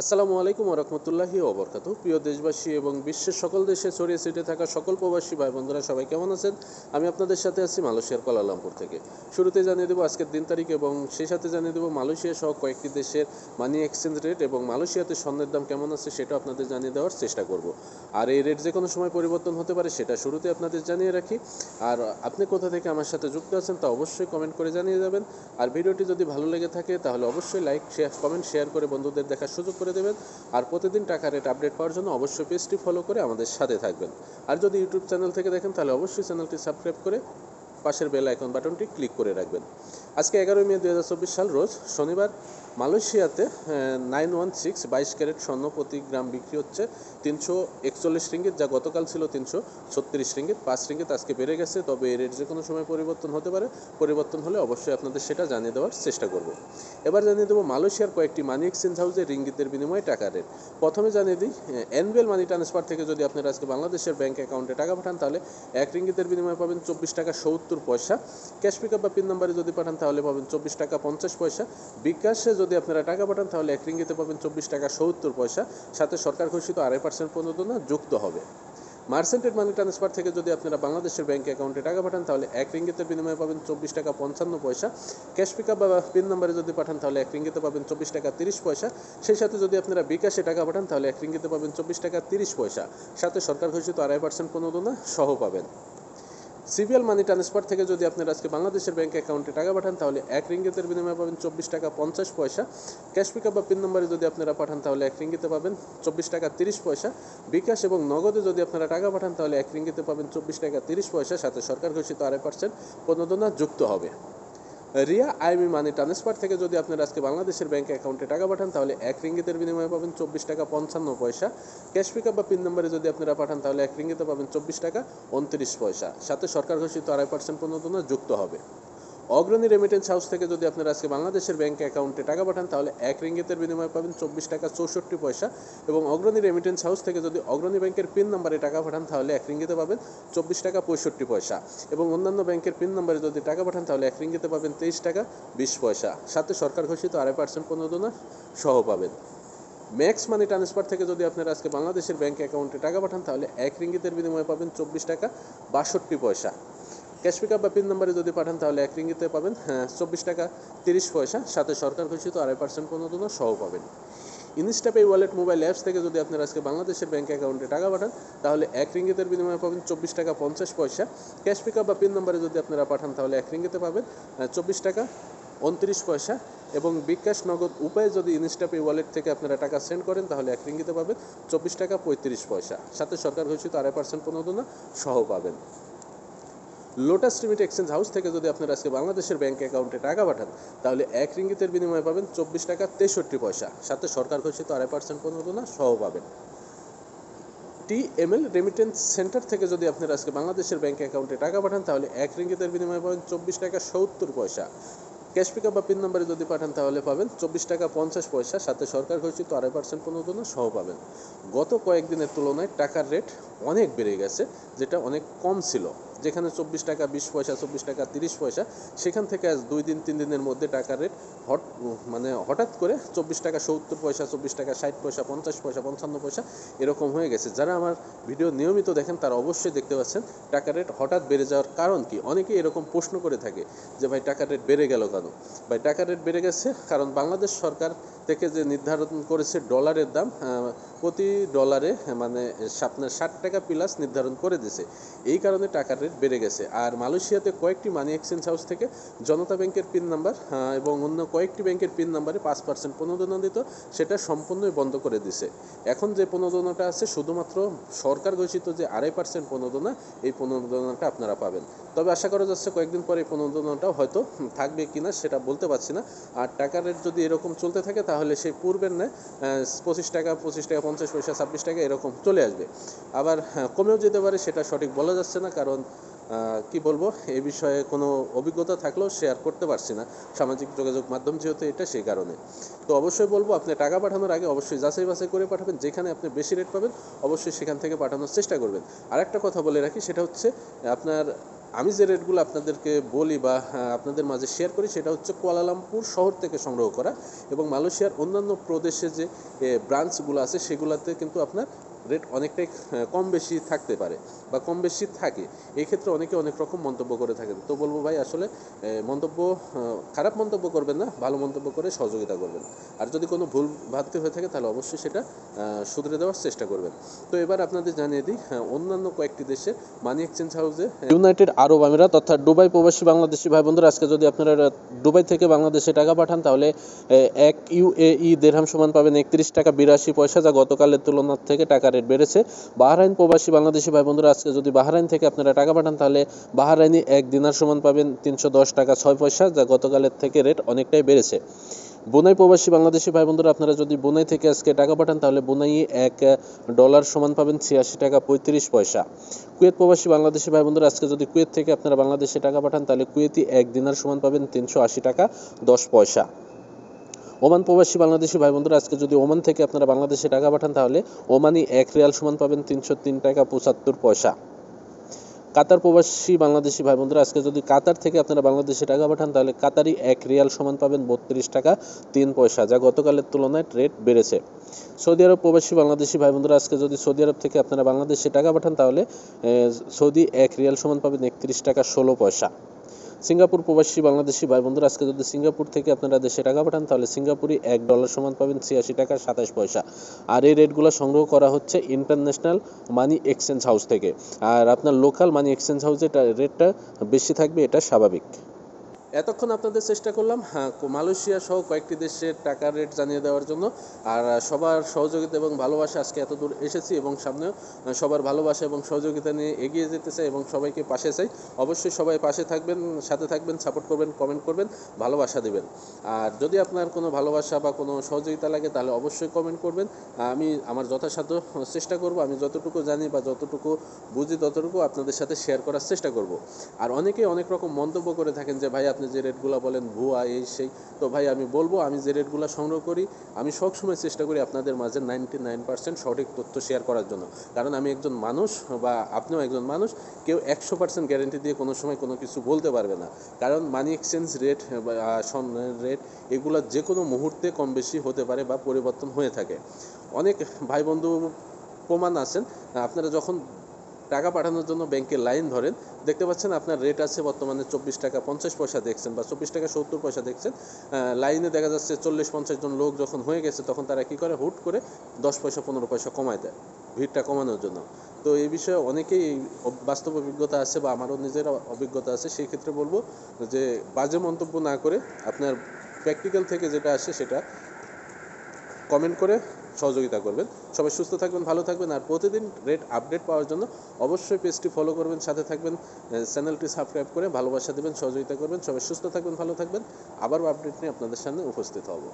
আসসালামু আলাইকুম রহমতুল্লাহি ওবরকাত। প্রিয় দেশবাসী এবং বিশ্বের সকল দেশে ছড়িয়ে ছিটে থাকা সকল প্রবাসী ভাই বন্ধুরা, সবাই কেমন আছেন? আমি আপনাদের সাথে আছি মালয়েশিয়ার কোলালামপুর থেকে। শুরুতে জানিয়ে দেবো আজকের দিন তারিখ এবং সেই সাথে জানিয়ে দেবো মালয়েশিয়া সহ কয়েকটি দেশের মানি এক্সচেঞ্জ রেট এবং মালয়েশিয়াতে স্বর্ণের দাম কেমন আছে সেটা আপনাদের জানিয়ে দেওয়ার চেষ্টা করব। আর এই রেট যে কোনো সময় পরিবর্তন হতে পারে সেটা শুরুতে আপনাদের জানিয়ে রাখি। আর আপনি কোথা থেকে আমার সাথে যুক্ত আছেন তা অবশ্যই কমেন্ট করে জানিয়ে যাবেন। আর ভিডিওটি যদি ভালো লেগে থাকে তাহলে অবশ্যই লাইক শেয়ার কমেন্ট শেয়ার করে বন্ধুদের দেখার সুযোগ করে দেবেন। আর প্রতিদিন টাকা রেট আপডেট পাওয়ার জন্য অবশ্যই পেজটি ফলো করে আমাদের সাথে থাকবেন। আর যদি ইউটিউব চ্যানেল থেকে দেখেন, তাহলে অবশ্যই চ্যানেলটি সাবস্ক্রাইব করে পাশের বেল আইকন বাটনটি ক্লিক করে রাখবেন। আজকে এগারোই মে দু হাজার চব্বিশ সাল, রোজ শনিবার মালয়েশিয়াতে নাইন ওয়ান সিক্স বাইশ ক্যারেট স্বর্ণ প্রতি গ্রাম বিক্রি হচ্ছে তিনশো একচল্লিশ রিঙ্গিত, যা গতকাল ছিল তিনশো ছত্রিশ রিঙ্গিত। পাঁচ রিঙ্গিত আজকে বেড়ে গেছে, তবে এই রেট যে কোনো সময় পরিবর্তন হতে পারে। পরিবর্তন হলে অবশ্যই আপনাদের সেটা জানিয়ে দেওয়ার চেষ্টা করব। এবার জানিয়ে দেবো মালয়েশিয়ার কয়েকটি মানি এক্সচেঞ্জ হাউসে রিঙ্গিতের বিনিময়ে টাকা রেট। প্রথমে জানিয়ে দিই এনবিএল মানি ট্রান্সফার থেকে যদি আপনারা আজকে বাংলাদেশের ব্যাংক অ্যাকাউন্টে টাকা পাঠান, তাহলে এক রিঙ্গিতের বিনিময়ে পাবেন চব্বিশ টাকা সত্তর পয়সা। ক্যাশ পিকআপ বা পিন নাম্বারে যদি পাঠান, তাহলে পাবেন চব্বিশ টাকা পঞ্চাশ পয়সা। বিকাশে যদি আপনারা টাকা পাঠান, তাহলে এক রিঙ্গিতে পাবেন চব্বিশ টাকা সত্তর পয়সা। সাথে সরকার ঘোষিত আড়াই পার্সেন্ট প্রণোদনা যুক্ত হবে। মার্সেন্টেড মানি ট্রান্সফার থেকে যদি আপনারা বাংলাদেশের ব্যাংক অ্যাকাউন্টে টাকা পাঠান, তাহলে এক রিঙ্গিতের বিনিময়ে পাবেন চব্বিশ টাকা পঞ্চান্ন পয়সা। ক্যাশ পিকআপ বা পিন নাম্বারে যদি পাঠান, তাহলে এক রিঙ্গিতে পাবেন চব্বিশ টাকা তিরিশ পয়সা। সেই সাথে যদি আপনারা বিকাশে টাকা পাঠান, তাহলে এক রিঙ্গিতে পাবেন চব্বিশ টাকা তিরিশ পয়সা। সাথে সরকার ঘোষিত আড়াই পার্সেন্ট প্রণোদনা সহ পাবেন। সিবিএল মানি ট্রান্সফার থেকে যদি আপনারা আজকে বাংলাদেশের ব্যাংক অ্যাকাউন্টে টাকা পাঠান, তাহলে এক রিঙ্গিতের বিনিময়ে পাবেন চব্বিশ টাকা পঞ্চাশ পয়সা। ক্যাশ পিকআপ বা পিন নম্বরে যদি আপনারা পাঠান, তাহলে এক রিঙ্গিতে পাবেন চব্বিশ টাকা তিরিশ পয়সা। বিকাশ এবং নগদে যদি আপনারা টাকা পাঠান, তাহলে এক রিঙ্গিতে পাবেন চব্বিশ টাকা তিরিশ পয়সা। সাথে সরকার ঘোষিত আড়াই পার্সেন্ট প্রণোদনা যুক্ত হবে। রিয়া আইমি মানি ট্রান্সফার থেকে যদি আপনারা আজকে বাংলাদেশের ব্যাংক অ্যাকাউন্টে টাকা পাঠান, তাহলে এক রিঙ্গিতের বিনিময়ে পাবেন চব্বিশ টাকা পঞ্চান্ন পয়সা। ক্যাশ পিকআপ বা পিন নম্বরে যদি আপনারা পাঠান, তাহলে এক রিঙ্গিতে পাবেন চব্বিশ টাকা উনত্রিশ পয়সা। সাথে সরকার ঘোষিত আড়াই পার্সেন্ট পর্যন্ত যুক্ত হবে। অগ্রণী রেমিটেন্স হাউস থেকে যদি আপনারা আজকে বাংলাদেশের ব্যাংক অ্যাকাউন্টে টাকা পাঠান, তাহলে এক রিঙ্গিতের বিনিময়ে পাবেন চব্বিশ টাকা চৌষট্টি পয়সা এবং অগ্রণী রেমিটেন্স হাউস থেকে যদি অগ্রণী ব্যাংকের পিন নাম্বারে টাকা পাঠান, তাহলে এক রিঙ্গিতে পাবেন চব্বিশ টাকা পঁয়ষট্টি পয়সা এবং অন্যান্য ব্যাংকের পিন নাম্বারে যদি টাকা পাঠান, তাহলে এক রিঙ্গিতে পাবেন তেইশ টাকা বিশ পয়সা। সাথে সরকার ঘোষিত আড়াই পার্সেন্ট প্রণোদনা সহ পাবেন। ম্যাক্স মানি ট্রান্সফার থেকে যদি আপনারা আজকে বাংলাদেশের ব্যাংক অ্যাকাউন্টে টাকা পাঠান, তাহলে এক রিঙ্গিতের বিনিময়ে পাবেন চব্বিশ টাকা বাষট্টি পয়সা। ক্যাশ পিকআপ বা পিন নাম্বারে যদি পাঠান, তাহলে এক রিঙ্গিতে পাবেন হ্যাঁ চব্বিশ টাকা, তিরিশ পয়সা। সাথে সরকার ঘোষিত আড়াই পার্সেন্ট প্রণোদনা সহ পাবেন। ইনস্টাপে ওয়ালেট মোবাইল অ্যাপস থেকে যদি আপনারা আজকে বাংলাদেশের ব্যাঙ্ক অ্যাকাউন্টে টাকা পাঠান, তাহলে এক রিঙ্গিতের বিনিময়ে পাবেন চব্বিশ টাকা পঞ্চাশ পয়সা। ক্যাশ পিকআপ বা পিন নাম্বারে যদি আপনারা পাঠান, তাহলে এক রিঙ্গিতে পাবেন চব্বিশ টাকা, উনত্রিশ পয়সা। এবং বিকাশ নগদ উপায়ে যদি ইনস্টাপে ওয়ালেট থেকে আপনারা টাকা সেন্ড করেন, তাহলে এক রিঙ্গিতে পাবেন চব্বিশ টাকা পঁয়ত্রিশ পয়সা। সাথে সরকার ঘোষিত আড়াই পার্সেন্ট প্রণোদনা সহ পাবেন। লোটাস রিমিট এক্সচেঞ্জ হাউস থেকে যদি আপনারা আজকে বাংলাদেশের ব্যাংক অ্যাকাউন্টে টাকা পাঠান, তাহলে এক রিঙ্গিতের বিনিময়ে পাবেন চব্বিশ টাকা তেষট্টি পয়সা। সাথে সরকার ঘোষিত আড়াই পার্সেন্ট প্রণোদনা সহ পাবেন। টিএমএল রেমিটেন্স সেন্টার থেকে যদি আপনারা আজকে বাংলাদেশের ব্যাংক অ্যাকাউন্টে টাকা পাঠান, তাহলে এক রিঙ্গিতের বিনিময়ে পাবেন চব্বিশ টাকা সত্তর পয়সা। ক্যাশ পিকআপ বা পিন নাম্বারে যদি পাঠান, তাহলে পাবেন চব্বিশ টাকা পঞ্চাশ পয়সা। সাথে সরকার ঘোষিত আড়াই পার্সেন্ট প্রণোদনা সহ পাবেন। গত কয়েকদিনের তুলনায় টাকার রেট অনেক বেড়ে গেছে, যেটা অনেক কম ছিল। যেখানে চব্বিশ টাকা, বিশ পয়সা, চব্বিশ টাকা, তিরিশ পয়সা, সেখান থেকে আজ দুই দিন, তিন দিনের মধ্যে টাকার রেট হট মানে হঠাৎ করে চব্বিশ টাকা, সত্তর পয়সা, চব্বিশ টাকা, ষাট পয়সা, পঞ্চাশ পয়সা, পঞ্চান্ন পয়সা এরকম হয়ে গেছে। যারা আমার ভিডিও নিয়মিত দেখেন, তারা অবশ্যই দেখতে পাচ্ছেন টাকার রেট হঠাৎ বেড়ে যাওয়ার কারণ কি? অনেকে এরকম প্রশ্ন করে থাকে যে, ভাই, টাকার রেট বেড়ে গেল কেন? ভাই, টাকার রেট বেড়ে গেছে কারণ বাংলাদেশ সরকার থেকে যে নির্ধারণ করেছে ডলারের দাম প্রতি ডলারে মানে আপনার ষাট টাকা প্লাস নির্ধারণ করে দিয়েছে। এই কারণে টাকার রেট বেড়ে গেছে। আর মালয়েশিয়াতে কয়েকটি মানি এক্সচেঞ্জ হাউস থেকে জনতা ব্যাংকের পিন নাম্বার এবং অন্য কয়েকটি ব্যাংকের পিন নাম্বারে পাঁচ পার্সেন্ট প্রণোদনা দিত, সেটা সম্পূর্ণই বন্ধ করে দিছে এখন যে প্রণোদনাটা আছে, শুধুমাত্র সরকার ঘোষিত যে আড়াই পার্সেন্ট প্রণোদনা এই প্রণোদনাটা আপনারা পাবেন। তবে আশা করা যাচ্ছে কয়েকদিন পরে এই প্রণোদনাটাও হয়তো থাকবে কিনা, সেটা বলতে পারছি না। আর টাকার রেট যদি এরকম চলতে থাকে, তাহলে সেই পূর্বের নেয় পঁচিশ টাকা পঁচিশ টাকা পঞ্চাশ পয়সা ছাব্বিশ টাকা এরকম চলে আসবে। আবার হ্যাঁ, কমেও যেতে পারে সেটা সঠিক বলা যাচ্ছে না কারণ কি বলব, এ বিষয়ে কোনো অভিজ্ঞতা থাকলেও শেয়ার করতে পারছি না। সামাজিক যোগাযোগ মাধ্যম যেহেতু এটা সেই কারণে। তো অবশ্যই বলব, আপনি টাকা পাঠানোর আগে অবশ্যই যাচাই বাছাই করে পাঠাবেন। যেখানে আপনি বেশি রেট পাবেন, অবশ্যই সেখান থেকে পাঠানোর চেষ্টা করবেন। আর একটা কথা বলে রাখি, সেটা হচ্ছে আপনার, আমি যে রেটগুলো আপনাদেরকে বলি বা আপনাদের মাঝে শেয়ার করি, সেটা হচ্ছে কুয়ালালামপুর শহর থেকে সংগ্রহ করা এবং মালয়েশিয়ার অন্যান্য প্রদেশে যে ব্রাঞ্চগুলো আছে, সেগুলোতে কিন্তু আপনার রেট অনেকটাই কম বেশি থাকতে পারে বা কম বেশি থাকে। এই ক্ষেত্রে অনেকে অনেক রকম মন্তব্য করে থাকেন। তো বলব ভাই আসলে মন্তব্য খারাপ মন্তব্য করবেন না ভালো মন্তব্য করে সহযোগিতা করবেন। আর যদি কোনো ভুল ভাবতে হয়ে থাকে তাহলে অবশ্যই সেটা শুধরে দেওয়ার চেষ্টা করবেন। তো এবার আপনাদের জানিয়ে দিই হ্যাঁ, অন্যান্য কয়েকটি দেশে মানি এক্সচেঞ্জ হাউসে ইউনাইটেড আরব আমিরাত অর্থাৎ দুবাই প্রবাসী বাংলাদেশি ভাই বন্ধুরা আজকে যদি আপনারা দুবাই থেকে বাংলাদেশে টাকা পাঠান তাহলে এক ইউএই দেড়হাম সমান পাবেন একত্রিশ টাকা বিরাশি পয়সা যা গতকালের তুলনার থেকে টাকা রেট বেড়েছে। বাহরাইন প্রবাসী বাংলাদেশি ভাই বন্ধুরা, আজকে যদি বাহারাইন থেকে আপনারা টাকা পাঠান, তাহলে বাহরাইনি এক দিনার সমান পাবেন তিনশো দশ টাকা ছয় পয়সা, যা গতকালের থেকে রেট অনেকটাই বেড়েছে। বোনাই প্রবাসী বাংলাদেশি ভাই বন্ধুরা, আপনারা যদি বোনাই থেকে আজকে টাকা পাঠান, তাহলে বোনাই এক ডলার সমান পাবেন ছিয়াশি টাকা পঁয়ত্রিশ পয়সা। কুয়েত প্রবাসী বাংলাদেশি ভাই বন্ধুরা, আজকে যদি কুয়েত থেকে আপনারা বাংলাদেশে টাকা পাঠান, তাহলে কুয়েতি এক দিনার সমান পাবেন তিনশো আশি টাকা দশ পয়সা। ওমান প্রবাসী বাংলাদেশি ভাই বন্ধুরা, আজকে যদি ওমান থেকে আপনারা বাংলাদেশে টাকা পাঠান তাহলে ওমানি এক রিয়াল সমান পাবেন তিনশো তিন টাকা পঁচাত্তর পয়সা। কাতার প্রবাসী বাংলাদেশি ভাই বন্ধুরা, আজকে যদি কাতার থেকে আপনারা বাংলাদেশে টাকা পাঠান তাহলে কাতারি এক রিয়াল সমান পাবেন বত্রিশ টাকা তিন পয়সা, যা গতকালের তুলনায় রেট বেড়েছে। সৌদি আরব প্রবাসী বাংলাদেশি ভাই বন্ধুরা, আজকে যদি সৌদি আরব থেকে আপনারা বাংলাদেশে টাকা পাঠান তাহলে সৌদি এক রিয়াল সমান পাবেন একত্রিশ টাকা ষোলো পয়সা। সিঙ্গাপুর প্রবাসী বাংলাদেশি ভাই বন্ধুরা, আজকে যদি সিঙ্গাপুর থেকে আপনারা দেশে টাকা পাঠান, তাহলে সিঙ্গাপুরি এক ডলার সমান পাবেন ছিয়াশি টাকা সাতাশ পয়সা। আর এই রেটগুলো সংগ্রহ করা হচ্ছে ইন্টারন্যাশনাল মানি এক্সচেঞ্জ হাউস থেকে। আর আপনার লোকাল মানি এক্সচেঞ্জ হাউসে রেটটা বেশি থাকবে, এটা স্বাভাবিক। এতক্ষণ আপনাদের চেষ্টা করলাম হ্যাঁ মালয়েশিয়া সহ কয়েকটি দেশের টাকার রেট জানিয়ে দেওয়ার জন্য। আর সবার সহযোগিতা এবং ভালোবাসা আজকে এত দূর এসেছি এবং সামনেও সবার ভালোবাসা এবং সহযোগিতা নিয়ে এগিয়ে যেতে চাই এবং সবাইকে পাশে চাই। অবশ্যই সবাই পাশে থাকবেন, সাথে থাকবেন সাপোর্ট করবেন কমেন্ট করবেন, ভালোবাসা দেবেন। আর যদি আপনার কোনো ভালোবাসা বা কোনো সহযোগিতা লাগে, তাহলে অবশ্যই কমেন্ট করবেন। আমি আমার যথাসাধ্য চেষ্টা করব, আমি যতটুকু জানি বা যতটুকু বুঝি ততটুকু আপনাদের সাথে শেয়ার করার চেষ্টা করব। আর অনেকে অনেক রকম মন্তব্য করে থাকেন যে, ভাই, আপনি যে রেটগুলো বলেন ভুয়া, এই, সেই, তো ভাই আমি বলব, আমি যে রেটগুলো সংগ্রহ করি, আমি সবসময় চেষ্টা করি আপনাদের মাঝে নাইনটি নাইন পার্সেন্ট সঠিক তথ্য শেয়ার করার জন্য। কারণ আমি একজন মানুষ বা আপনিও একজন মানুষ, কেউ একশো পার্সেন্ট গ্যারেন্টি দিয়ে কোনো সময় কোনো কিছু বলতে পারবে না। কারণ মানি এক্সচেঞ্জ রেট রেট এগুলো যে কোনো মুহূর্তে কম বেশি হতে পারে বা পরিবর্তন হয়ে থাকে। অনেক ভাই বন্ধু প্রমাণ আছেন, আপনারা যখন টাকা পাঠানোর জন্য ব্যাংকে লাইন ধরেন। দেখতে পাচ্ছেন আপনার রেট আছে বর্তমানে চব্বিশ টাকা পঞ্চাশ পয়সা দেখছেন বা চব্বিশ টাকা সত্তর পয়সা দেখছেন। লাইনে দেখা যাচ্ছে চল্লিশ পঞ্চাশ জন লোক যখন হয়ে গেছে তখন তারা কী করে? হুট করে দশ পয়সা, পনেরো পয়সা কমায় দেয় ভিড়টা কমানোর জন্য। তো এই বিষয়ে অনেকেই বাস্তব অভিজ্ঞতা আছে বা আমারও নিজের অভিজ্ঞতা আছে। সেই ক্ষেত্রে বলব যে বাজে মন্তব্য না করে আপনার প্র্যাকটিক্যাল থেকে যেটা আসে সেটা কমেন্ট করে সহযোগিতা করবেন। সবাই সুস্থ থাকবেন, ভালো থাকবেন, আর প্রতিদিন রেট আপডেট পাওয়ার জন্য অবশ্যই পেজটি ফলো করবেন, সাথে থাকবেন চ্যানেলটি সাবস্ক্রাইব করে ভালোবাসা দেবেন, সহযোগিতা করবেন। সবাই সুস্থ থাকবেন, ভালো থাকবেন। আবারও আপডেট নিয়ে আপনাদের সামনে উপস্থিত হব।